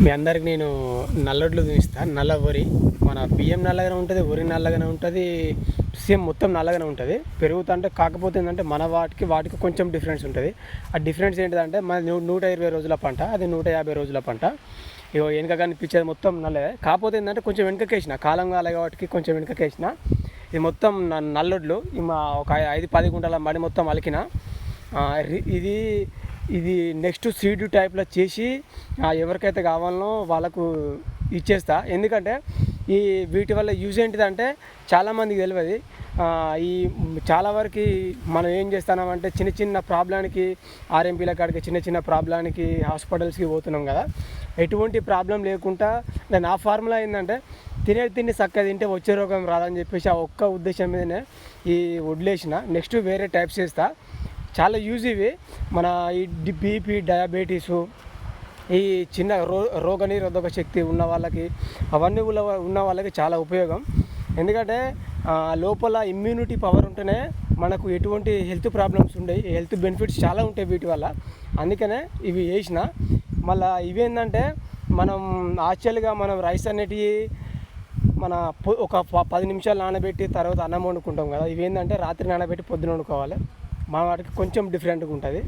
మీ అందరికి నేను నల్లొడ్లు చూపిస్తాను నల్ల వరి. మన బియ్యం నల్లగానే ఉంటుంది వరి నల్లగానే ఉంటుంది సేమ్ మొత్తం నల్లగానే ఉంటుంది. పెరుగుతుంటే కాకపోతే ఏంటంటే మన వాటికి వాటికి కొంచెం డిఫరెన్స్ ఉంటుంది. ఆ డిఫరెన్స్ ఏంటిదంటే మన నూట ఇరవై రోజుల పంట అది నూట యాభై రోజుల పంట. ఇగో వెనక కనిపించేది మొత్తం నల్లే కాకపోతే ఏంటంటే కొంచెం వెనకకేసిన కాలం కాలే కాబట్టి కొంచెం వెనుకకేసిన ఇది మొత్తం నల్లొడ్లు. మా ఒక ఐదు పది గుంటల మడి మొత్తం అలికిన రి- ఇది ఇది నెక్స్ట్ సీడ్ టైప్లో చేసి ఎవరికైతే కావాలనో వాళ్ళకు ఇచ్చేస్తా. ఎందుకంటే ఈ వీటి వల్ల యూజ్ ఏంటిదంటే చాలామందికి తెలియదు. ఈ చాలా వరకు మనం ఏం చేస్తున్నామంటే చిన్న చిన్న ప్రాబ్లానికి ఆర్ఎంపీల కాడికి చిన్న చిన్న ప్రాబ్లానికి హాస్పిటల్స్కి పోతున్నాం కదా. ఎటువంటి ప్రాబ్లం లేకుండా నేను ఆ ఫార్ములా ఏంటంటే తినే తిండి చక్కగా తింటే వచ్చే రోగం రాదని చెప్పేసి ఆ ఒక్క ఉద్దేశం మీదనే ఈ వడ్లేసిన నెక్స్ట్ వేరే టైప్స్ చేస్తాను చాలా యూజ్ ఇవి. మన ఈ బీపీ డయాబెటీసు ఈ చిన్న రో రోగనిరోధక శక్తి ఉన్న వాళ్ళకి అవన్నీ ఉన్న వాళ్ళకి చాలా ఉపయోగం. ఎందుకంటే లోపల ఇమ్యూనిటీ పవర్ ఉంటేనే మనకు ఎటువంటి హెల్త్ ప్రాబ్లమ్స్ ఉండవు హెల్త్ బెనిఫిట్స్ చాలా ఉంటాయి వీటి వల్ల. అందుకనే ఇవి వేసిన మళ్ళీ ఇవేంటంటే మనం యాక్చువల్గా మనం రైస్ అనేటివి మన ఒక పది నిమిషాలు నానబెట్టి తర్వాత అన్నం వండుకుంటాం కదా. ఇవేంటంటే రాత్రి నానబెట్టి పొద్దున వండుకోవాలి. మా వాటికి కొంచెం డిఫరెంట్గా ఉంటుంది.